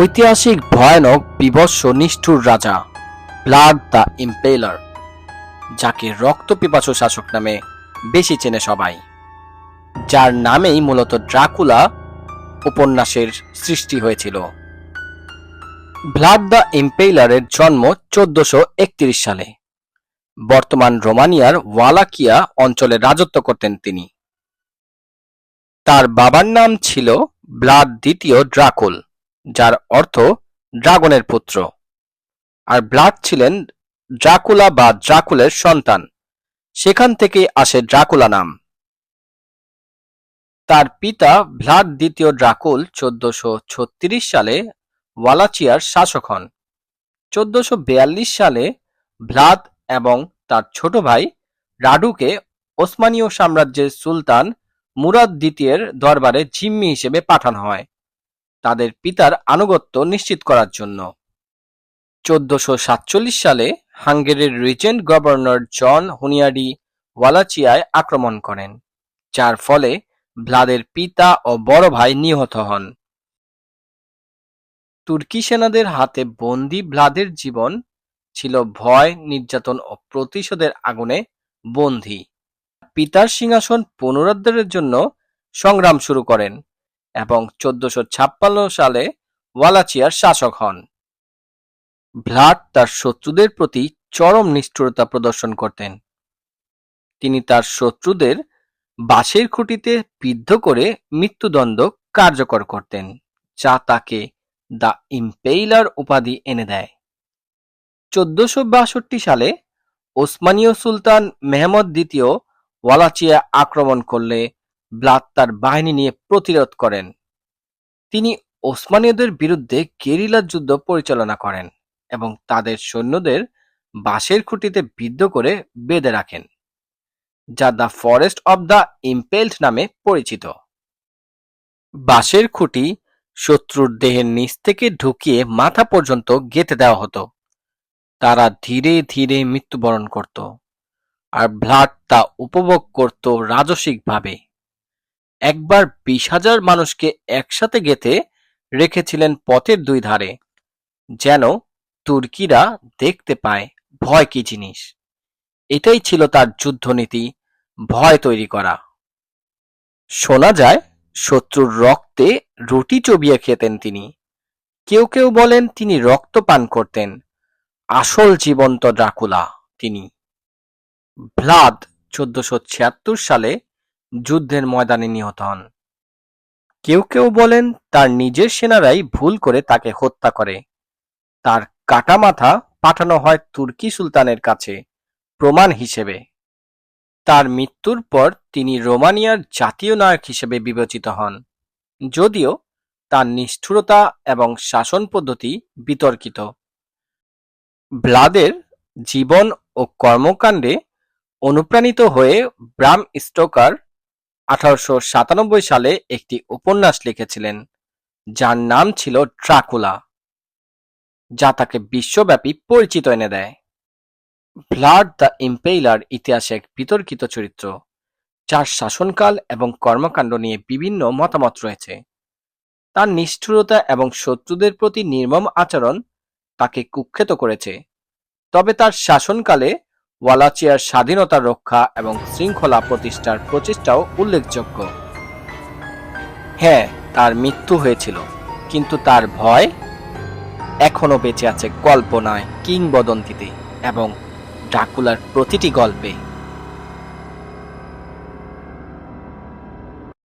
ঐতিহাসিক, ভয়ানক, বিভৎস, নিষ্ঠুর রাজা, ব্লাড দ্য ইম্পেলার, যাকে রক্ত পিপাসু শাসক নামে বেশি চেনে সবাই, যার নামেই মূলত ড্রাকুলা উপন্যাসের সৃষ্টি হয়েছিল। ব্লাড দ্য ইম্পেলারের জন্ম চোদ্দশো একত্রিশ সালে। বর্তমান রোমানিয়ার ওয়ালাকিয়া অঞ্চলে রাজত্ব করতেন তিনি। তার বাবার নাম ছিল ব্লাড দ্বিতীয় ড্রাকুল। যার অর্থ ড্রাগনের পুত্র। আর ব্লাড ছিলেন ড্রাকুলা বা ড্রাকুলের সন্তান। সেখান থেকে আসে ড্রাকুলা নাম। তার পিতা ভ্লাদ দ্বিতীয় ড্রাকুল চোদ্দশো সালে ওয়ালাচিয়ার শাসক হন। চোদ্দশো সালে ভ্লাদ এবং তার ছোট ভাই রাডুকে ওসমানীয় সাম্রাজ্যের সুলতান মুরাদ দ্বিতীয়ের দরবারে জিম্মি হিসেবে পাঠানো হয়। তাদের পিতার আনুগত্য নিশ্চিত করার জন্য। চোদ্দশো সাতচল্লিশ সালে হাঙ্গেরির রিজেন্ট গভর্নর জন হুনিয়াডি ওয়ালাচিয়ায় আক্রমণ করেন, যার ফলে ভ্লাদের পিতা ও বড় ভাই নিহত হন। তুর্কি সেনাদের হাতে বন্দি ভ্লাদের জীবন ছিল ভয়, নির্যাতন ও প্রতিশোধের আগুনে বন্দী। পিতার সিংহাসন পুনরুদ্ধারের জন্য সংগ্রাম শুরু করেন। এবং চোদ্দশো ছাপ্পান্ন সালে ওয়ালাচিয়ার শাসক হন। ভ্লাদ তার শত্রুদের প্রতি চরম নিষ্ঠুরতা প্রদর্শন করতেন। তিনি তার শত্রুদের বাঁশের খুঁটিতে বিদ্ধ করে মৃত্যুদণ্ড কার্যকর করতেন, যা তাকে দ্য ইম্পেইলার উপাধি এনে দেয়। চোদ্দশো সালে ওসমানীয় সুলতান মেহমদ দ্বিতীয় ওয়ালাচিয়া আক্রমণ করলে ব্লাদ তার বাহিনী নিয়ে প্রতিরোধ করেন। তিনি ওসমানীয়দের বিরুদ্ধে গেরিলা যুদ্ধ পরিচালনা করেন এবং তাদের সৈন্যদের বাঁশের খুঁটিতে বিদ্ধ করে বেঁধে রাখেন, যা the forest of the impaled নামে পরিচিত। বাঁশের খুঁটি শত্রুর দেহের নিচ থেকে ঢুকিয়ে মাথা পর্যন্ত গেঁথে দেওয়া হতো। তারা ধীরে ধীরে মৃত্যুবরণ করত, আর ভ্লাড তা উপভোগ করত রাজসিকভাবে। একবার বিশ হাজার মানুষকে একসাথে গেঁথে রেখেছিলেন পথের দুই ধারে, যেন তুর্কিরা দেখতে পায় ভয় কি জিনিস। এটাই ছিল তার যুদ্ধনীতি, ভয় তৈরি করা। শোনা যায়, শত্রুর রক্তে রুটি চবিয়ে খেতেন তিনি। কেউ কেউ বলেন তিনি রক্ত পান করতেন। আসল জীবন্ত ড্রাকুলা তিনি। ভ্লাদ চোদ্দশো ছিয়াত্তর সালে যুদ্ধের ময়দানে নিহত হন। কেউ কেউ বলেন তার নিজের সেনারাই ভুল করে তাকে হত্যা করে। তার কাটা মাথা পাঠানো হয় তুর্কি সুলতানের কাছে, প্রমাণ হিসেবে। তার মৃত্যুর পর তিনি রোমানিয়ার জাতীয় নায়ক হিসেবে বিবেচিত হন, যদিও তার নিষ্ঠুরতা এবং শাসন পদ্ধতি বিতর্কিত। ব্লাদের জীবন ও কর্মকাণ্ডে অনুপ্রাণিত হয়ে ব্রাম স্টোকার আঠারোশো সাতানব্বই সালে একটি উপন্যাস লিখেছিলেন, যার নাম ছিল ড্রাকুলা, যা তাকে বিশ্বব্যাপী পরিচিত এনে দেয়। ভ্লাড দ্য ইম্পেইলার ইতিহাসে এক বিতর্কিত চরিত্র, যার শাসনকাল এবং কর্মকাণ্ড নিয়ে বিভিন্ন মতামত রয়েছে। তার নিষ্ঠুরতা এবং শত্রুদের প্রতি নির্মম আচরণ তাকে কুখ্যাত করেছে, তবে তার শাসনকালে ওয়ালাচিয়ার স্বাধীনতা রক্ষা এবং শৃঙ্খলা প্রতিষ্ঠার প্রচেষ্টাও উল্লেখযোগ্য। হ্যাঁ তার মৃত্যু হয়েছিল, কিন্তু তার ভয় এখনও বেঁচে আছে কল্পনায় কিংবদন্তিতে এবং ডাকুলার প্রতিটি গল্পে।